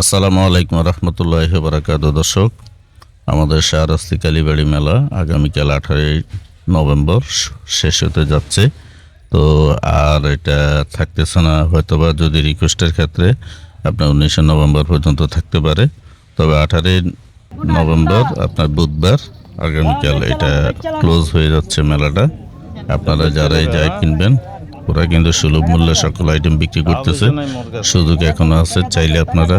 আসসালামু আলাইকুম রহমতুল্লাহ বারাকাত দর্শক, আমাদের শাহরাস্তি কালীবাড়ি মেলা আগামীকাল আঠারোই নভেম্বর শেষ হতে যাচ্ছে। তো আর এটা থাকতেছে না, হয়তোবা যদি রিকোয়েস্টের ক্ষেত্রে আপনার উনিশে নভেম্বর পর্যন্ত থাকতে পারে। তবে আঠারোই নভেম্বর, আপনার বুধবার আগামীকাল এটা ক্লোজ হয়ে যাচ্ছে মেলাটা। আপনারা যারাই যাই কিনবেন ওরা কিন্তু সুলভ মূল্যে সকল আইটেম বিক্রি করতেছে। সুযোগ এখনও আছে, চাইলে আপনারা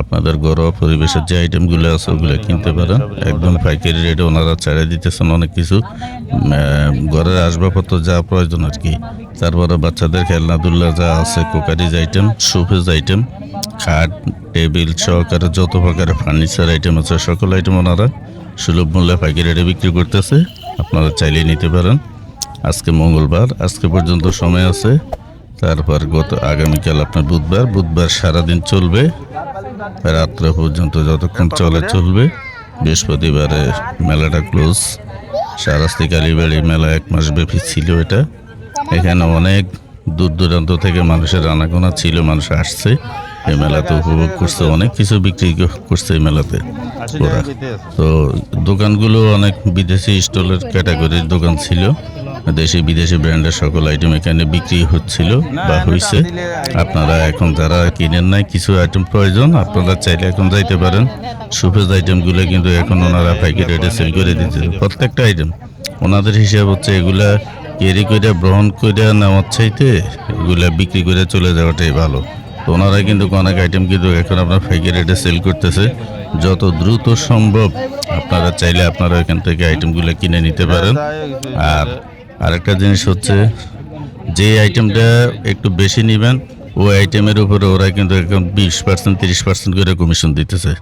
আপনাদের ঘরোয়া পরিবেশের যে আইটেমগুলো আছে ওগুলো কিনতে পারেন। একদম পাইকারি রেটে ওনারা ছেড়ে দিতেছেন অনেক কিছু। ঘরের আসবাবপত্র যা প্রয়োজন আর কি। তারপরে বাচ্চাদের খেলনাদুল্লা যা আছে, কোকারিজ আইটেম শোফেজ আইটেম খাট, টেবিল সহকারে যত প্রকারের ফার্নিচার আইটেম আছে, সকল আইটেম ওনারা সুলভ মূল্যে পাইকারি রেটে বিক্রি করতেছে। আপনারা চাইলে নিতে পারেন। আজকে মঙ্গলবার, আজকে পর্যন্ত সময় আছে। তারপর গত আগামীকাল আপনার বুধবার বুধবার সারাদিন চলবে। রাত্র পর্যন্ত যতক্ষণ চলে চলবে। বৃহস্পতিবারে মেলাটা ক্লোজ। সারাস্তি কালীবাড়ি মেলা এক মাস ব্যাপী ছিল এটা। এখানে অনেক দূর দূরান্ত থেকে মানুষের আনাগোনা ছিল, মানুষ আসছে। এই মেলাতে উপভোগ করছে, অনেক কিছু বিক্রি করছে এই মেলাতে ওরা। তো দোকানগুলো অনেক বিদেশি স্টলের ক্যাটাগরির দোকান ছিল। দেশি বিদেশি ব্র্যান্ডের সকল আইটেম এখানে বিক্রি হচ্ছিল বা হয়েছে আপনারা এখন যারা কিনেন নাই কিছু আইটেম প্রয়োজন আপনারা চাইলে এখন যাইতে পারেন। সুফেজ আইটেমগুলো কিন্তু এখন ওনারা পাইকারি রেটে সেল করে দিচ্ছে। প্রত্যেকটা আইটেম ওনাদের হিসাব হচ্ছে এগুলা ক্যারি করে গ্রহণ করে নেওয়ার চাইতে এগুলা বিক্রি করে চলে যাওয়াটাই ভালো। তো ওনারা কিন্তু অনেক আইটেম কিন্তু এখন আপনার পাইকারি রেটে সেল করতেছে। যত দ্রুত সম্ভব আপনারা চাইলে আপনারা এখান থেকে আইটেমগুলো কিনে নিতে পারেন। আর আরেকটা জিনিস হচ্ছে, যে আইটেমটা একটু বেশি নেবেন, ওই আইটেমের উপরে ওরা কিন্তু একদম বিশ পার্সেন্ট তিরিশ পার্সেন্ট করে কমিশন দিতেছে।